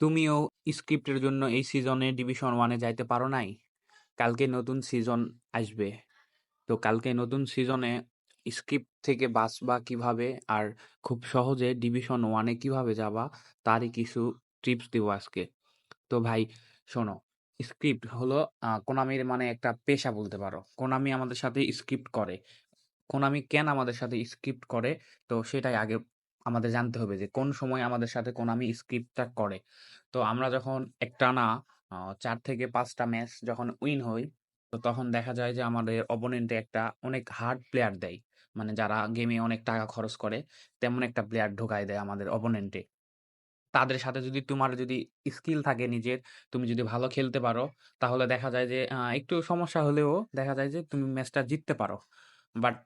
তুমিও স্ক্রিপ্টের জন্য এই সিজনে ডিভিশন ওয়ানে যাইতে পারো নাই? কালকে নতুন সিজন আসবে। তো কালকে নতুন সিজনে স্ক্রিপ্ট থেকে বাঁচবা কীভাবে আর খুব সহজে ডিভিশন ওয়ানে কীভাবে যাবা, তারই কিছু টিপস দিব আজকে। তো ভাই, শোনো, স্ক্রিপ্ট হলো কোনামির মানে একটা পেশা বলতে পারো। কোনামি আমাদের সাথে স্ক্রিপ্ট করে। কোনামি কেন আমাদের সাথে স্ক্রিপ্ট করে? তো সেটাই আগে আমাদের জানতে হবে যে কোন সময় আমাদের সাথে কোনামি স্ক্রিপ্টটা করে। তো আমরা যখন একটানা চার থেকে পাঁচটা ম্যাচ যখন উইন হই তো তখন দেখা যায় যে আমাদের অপোনেন্টে একটা অনেক হার্ড প্লেয়ার দেয়। মানে যারা গেমে অনেক টাকা খরচ করে তেমন একটা প্লেয়ার ঢোকায় দেয় আমাদের অপোনেন্টে তাদের সাথে যদি তোমার যদি স্কিল থাকে নিজের, তুমি যদি ভালো খেলতে পারো, তাহলে দেখা যায় যে একটু সমস্যা হলেও দেখা যায় যে তুমি ম্যাচটা জিততে পারো। বাট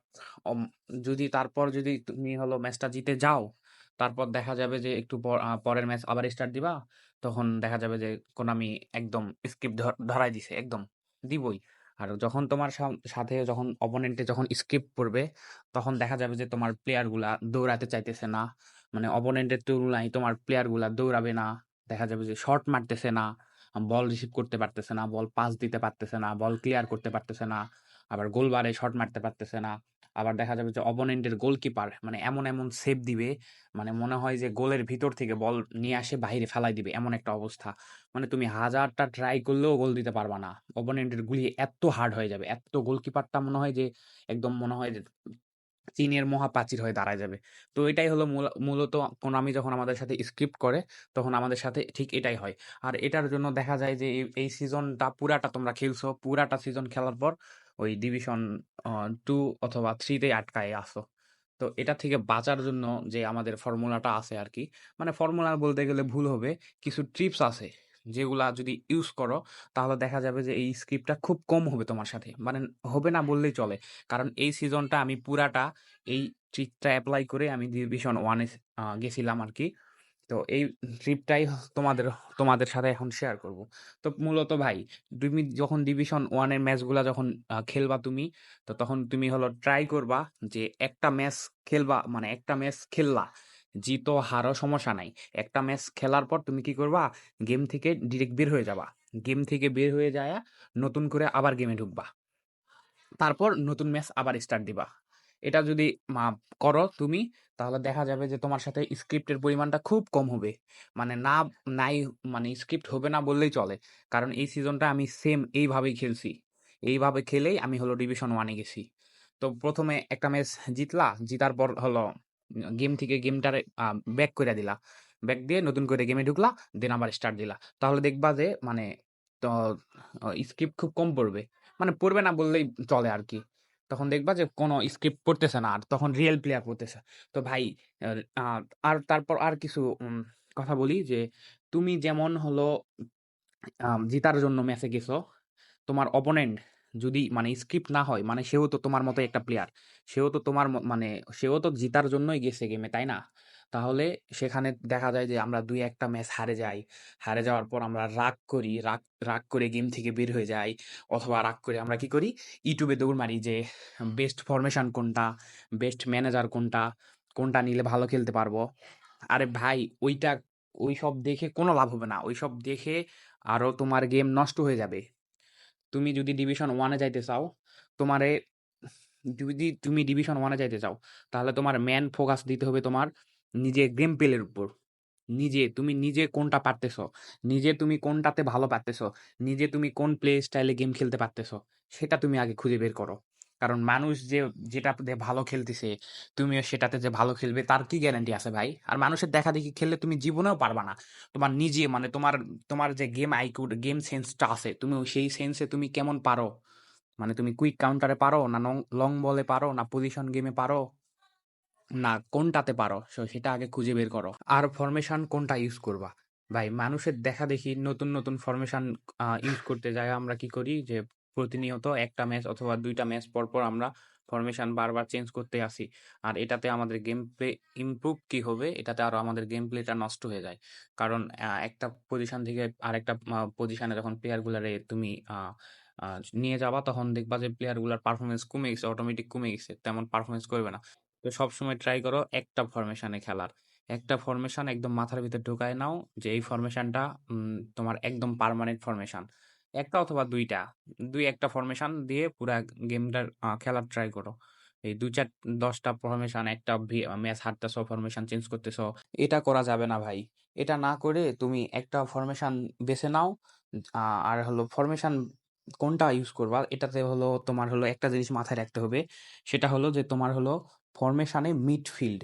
যদি তারপর যদি তুমি হলো ম্যাচটা জিতে যাও, তারপর দেখা যাবে যে একটু পরের ম্যাচ আবার স্টার্ট দিবা, তখন দেখা যাবে যে কোনামি একদম স্কিপ ধ ধরায় দিছে একদম, দিবই। আর যখন তোমার সাথে যখন অপোনেন্টে যখন স্কিপ পড়বে, তখন দেখা যাবে যে তোমার প্লেয়ারগুলা দৌড়াতে চাইতেছে না। মানে অপোনেন্টের তুলনায় তোমার প্লেয়ারগুলা দৌড়াবে না। দেখা যাবে যে শর্ট মারতেছে না, বল রিসিভ করতে পারতেছে না, বল পাস দিতে পারতেছে না, বল ক্লিয়ার করতে পারতেছে না। আবার গোল বারে শট মারতে পারতেছে না। আবার দেখা যাবে যে অপোনেন্টের গোলকিপার মানে এমন, এমন সেভ দিবে, মানে মনে হয় যে গোলের ভিতর থেকে বল নিয়ে আসে বাইরে ফেলাই দিবে এমন একটা অবস্থা। মানে তুমি হাজারটা ট্রাই করলেও গোল দিতে পারবা না। অপোনেন্টের গুলি এত হার্ড হয়ে যাবে। এত গোলকিপারটা মনে হয় যে একদম মনে হয় যে চীনের মহাপ্রাচীর হয়ে দাঁড়ায় যাবে। তো এটাই হলো মূল মূলত কোনামি যখন আমাদের সাথে স্ক্রিপ্ট করে, তখন আমাদের সাথে ঠিক এটাই হয়। আর এটার জন্য দেখা যায় যে এই সিজনটা পুরাটা তোমরা খেলছো। পুরাটা সিজন খেলার পর ওই ডিভিশন টু অথবা থ্রিতে আটকায় আসো তো এটা থেকে বাঁচার জন্য যে আমাদের ফর্মুলাটা আছে আর কি মানে ফর্মুলা বলতে গেলে ভুল হবে। কিছু ট্রিপস আছে, যেগুলা যদি ইউজ করো, তাহলে দেখা যাবে যে এই স্ক্রিপ্টটা খুব কম হবে তোমার সাথে। মানে হবে না বললেই চলে। কারণ এই সিজনটা আমি পুরাটা এই ট্রিকটা অ্যাপ্লাই করে আমি ডিভিশন ওয়ানে গেছিলাম আর কি তো এই ট্রিপটাই তোমাদের তোমাদের সাথে এখন শেয়ার করব। তো মূলত ভাই, তুমি যখন ডিভিশন ওয়ানের ম্যাচগুলো যখন খেলবা তুমি, তো তখন তুমি হলো ট্রাই করবা যে একটা ম্যাচ খেলবা মানে একটা ম্যাচ খেললা। জিতো হারো সমস্যা নাই। একটা ম্যাচ খেলার পর তুমি কি করবা? গেম থেকে ডিরেক্ট বের হয়ে যাবা। গেম থেকে বের হয়ে যায়া নতুন করে আবার গেমে ঢুকবা। তারপর নতুন ম্যাচ আবার স্টার্ট দিবা। এটা যদি করো তুমি, তাহলে দেখা যাবে যে তোমার সাথে স্ক্রিপ্টের পরিমাণটা খুব কম হবে। মানে না নাই মানে স্ক্রিপ্ট হবে না বললেই চলে। কারণ এই সিজনটা আমি সেম এইভাবেই খেলছি। এইভাবে খেলেই আমি হলো ডিভিশন 1 এ গেছি। তো প্রথমে একটা ম্যাচ জিতলা, জিতার পর হলো গেম থেকে গেমটারে ব্যাক করে দিলা। ব্যাক দিয়ে নতুন করে গেমে ঢুকলা, দেন আবার স্টার্ট দিলা। তাহলে দেখবা যে মানে তো স্ক্রিপ্ট খুব কম পড়বে। মানে পড়বে না বললেই চলে আর কি তখন দেখবা যে কোনো স্ক্রিপ্ট পড়তেছে না আর তখন রিয়েল প্লেয়ার পড়তেছে। তো ভাই আর তারপর আর কিছু কথা বলি যে তুমি যেমন হলো জিতার জন্য ম্যাচে গেছো, তোমার অপোনেন্ট যদি মানে স্ক্রিপ্ট না হয়, মানে সেও তো তোমার মতো একটা প্লেয়ার। সেও তো তোমার মানে সেও তো জিতার জন্যই গেছে গেমে, তাই না? তাহলে সেখানে দেখা যায় যে আমরা দুই একটা ম্যাচ হারে যাই। হারে যাওয়ার পর আমরা রাগ করি। রাগ রাগ করে গেম থেকে বের হয়ে যাই। অথবা রাগ করে আমরা কি করি? ইউটিউবে দৌড় মারি যে বেস্ট ফরমেশন কোনটা? বেস্ট ম্যানেজার কোনটা? কোনটা নিলে ভালো খেলতে পারব? আরে ভাই ওইটা ওইসব দেখে কোনো লাভ হবে না। ওইসব দেখে আরও তোমার গেম নষ্ট হয়ে যাবে। তুমি যদি ডিভিশন 1 এ যাইতে চাও, তোমারে যদি তুমি ডিভিশন ওয়ানে যাইতে চাও, তাহলে তোমার ম্যান ফোকাস দিতে হবে তোমার নিজে গেম প্লের উপর। নিজে তুমি নিজে কোনটা পারতেছ নিজে তুমি কোনটাতে ভালো পারতেছ নিজে তুমি কোন প্লে স্টাইলে গেম খেলতে পারতেছ সেটা তুমি আগে খুঁজে বের করো। কারণ মানুষ যে যেটাতে ভালো খেলতেছে, তুমিও সেটাতে যে ভালো খেলবে তার কি গ্যারান্টি আছে ভাই? আর মানুষের দেখাদেখি খেললে তুমি জীবনেও পারবা না। তোমার নিজে মানে তোমার তোমার যে গেম আইকিউ, গেম সেন্সটা আছে, তুমি সেই সেন্সে তুমি কেমন পারো? মানে তুমি কুইক কাউন্টারে পারো? না লং বলে পারো? না পজিশন গেমে পারো? না কোনটাতে পারো? সো সেটা আগে খুঁজে বের করো। আর ফরমেশন কোনটা ইউজ করবা? ভাই মানুষের দেখাদেখি নতুন, নতুন ফরমেশন ইউজ করতে যায়া আমরা কি করি? যে প্রতিনিয়ত একটা ম্যাচ অথবা দুইটা ম্যাচ পর, পর আমরা ফরমেশন বারবার চেঞ্জ করতে আসি। আর এটাতে আমাদের গেম প্লে ইম্প্রুভ কি হবে? এটাতে আরও আমাদের গেম প্লেটা নষ্ট হয়ে যায়। কারণ একটা পজিশন থেকে আরেকটা পজিশনে যখন প্লেয়ার গুলারে তুমি নিয়ে যাবা তখন দেখবা যে প্লেয়ারগুলার পারফরমেন্স কমে গেছে, অটোমেটিক কমে গেছে। তেমন পারফরমেন্স করবে না। তো সবসময় ট্রাই করো একটা ফরমেশনে খেলার। একটা ফরমেশন একদম মাথার ভিতর ঢুকায় নাও যে এই ফরমেশনটা তোমার একদম পারমানেন্ট ফরমেশন একটা অথবা দুইটা। দুই একটা ফরমেশন দিয়ে পুরা গেমটার খেলার ট্রাই করো। এই দুই চার, দশটা ফরমেশন একটা ম্যাচ হারতেছো ফরমেশন চেঞ্জ করতেছো, এটা করা যাবে না ভাই। এটা না করে তুমি একটা ফরমেশন বেছে নাও আর হলো ফরমেশন কোনটা ইউজ করবা, এটাতে হলো তোমার হলো একটা জিনিস মাথায় রাখতে হবে। সেটা হলো যে তোমার হলো ফরমেশনে মিডফিল্ড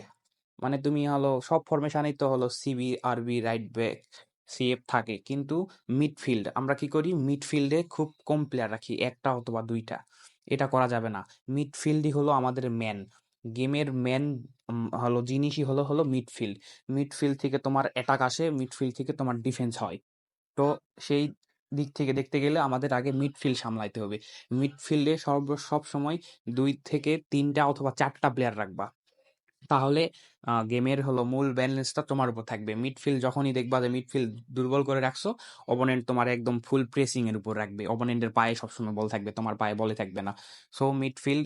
মানে তুমি হলো সব ফরমেশনেই তো হলো সিবি আরবি রাইট ব্যাক সিএফ থাকে। কিন্তু মিডফিল্ড আমরা কি করি? মিডফিল্ডে খুব কম প্লেয়ার রাখি, একটা অথবা দুইটা। এটা করা যাবে না। মিডফিল্ডই হলো আমাদের ম্যান গেমের ম্যান হলো, জিনিসই হলো হলো মিডফিল্ড মিডফিল্ড থেকে তোমার অ্যাটাক আসে মিডফিল্ড থেকে তোমার ডিফেন্স হয়। তো সেই দিক থেকে দেখতে গেলে আমাদের আগে মিডফিল্ড সামলাইতে হবে। মিডফিল্ডে সর্ব সব সময় দুই থেকে তিনটা অথবা চারটা প্লেয়ার রাখবা। তাহলে গেমের হলো মূল ব্যালেন্সটা তোমার উপর থাকবে। মিডফিল্ড যখনই দেখবা যে মিডফিল্ড দুর্বল করে রাখছো অপোনেন্ট তোমার একদম ফুল প্রেসিং এর উপর রাখবে। অপোনেন্টের পায়ে সবসময় বল থাকবে, তোমার পায়ে বলে থাকবে না। সো মিডফিল্ড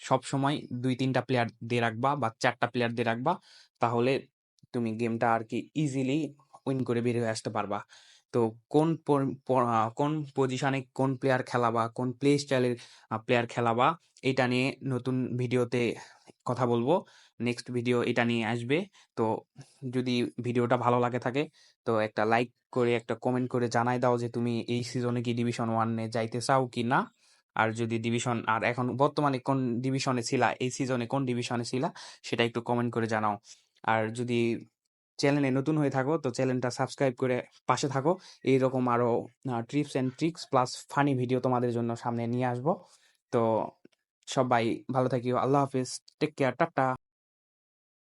সবসময় দুই, তিনটা প্লেয়ার দিয়ে রাখবা বা চারটা প্লেয়ার দিয়ে রাখবা, তাহলে তুমি গেমটা আর কি ইজিলি উইন করে বের হয়ে আসতে পারবা। তো কোন কোন পজিশনে কোন প্লেয়ার খেলাবা, কোন প্লে স্টাইলের প্লেয়ার খেলাবা, এটা নিয়ে নতুন ভিডিওতে কথা বলব। নেক্সট ভিডিও এটা নিয়ে আসবে। তো যদি ভিডিওটা ভালো লাগে থাকে, তো একটা লাইক করে, একটা কমেন্ট করে জানাই দাও যে তুমি এই সিজনে কি ডিভিশন ওয়ানে যাইতে চাও কি না? আর যদি ডিভিশন আর এখন বর্তমানে কোন ডিভিশনে ছিলা, এই সিজনে কোন ডিভিশনে ছিলা, সেটা একটু কমেন্ট করে জানাও। আর যদি চ্যানেলে নতুন হয়ে থাকো, তো চ্যানেলটা সাবস্ক্রাইব করে পাশে থাকো। এইরকম আরও trips and tricks plus funny video তোমাদের জন্য সামনে নিয়ে আসব। তো সবাই ভালো থাকিও। আল্লাহ হাফিজ। Take care tata.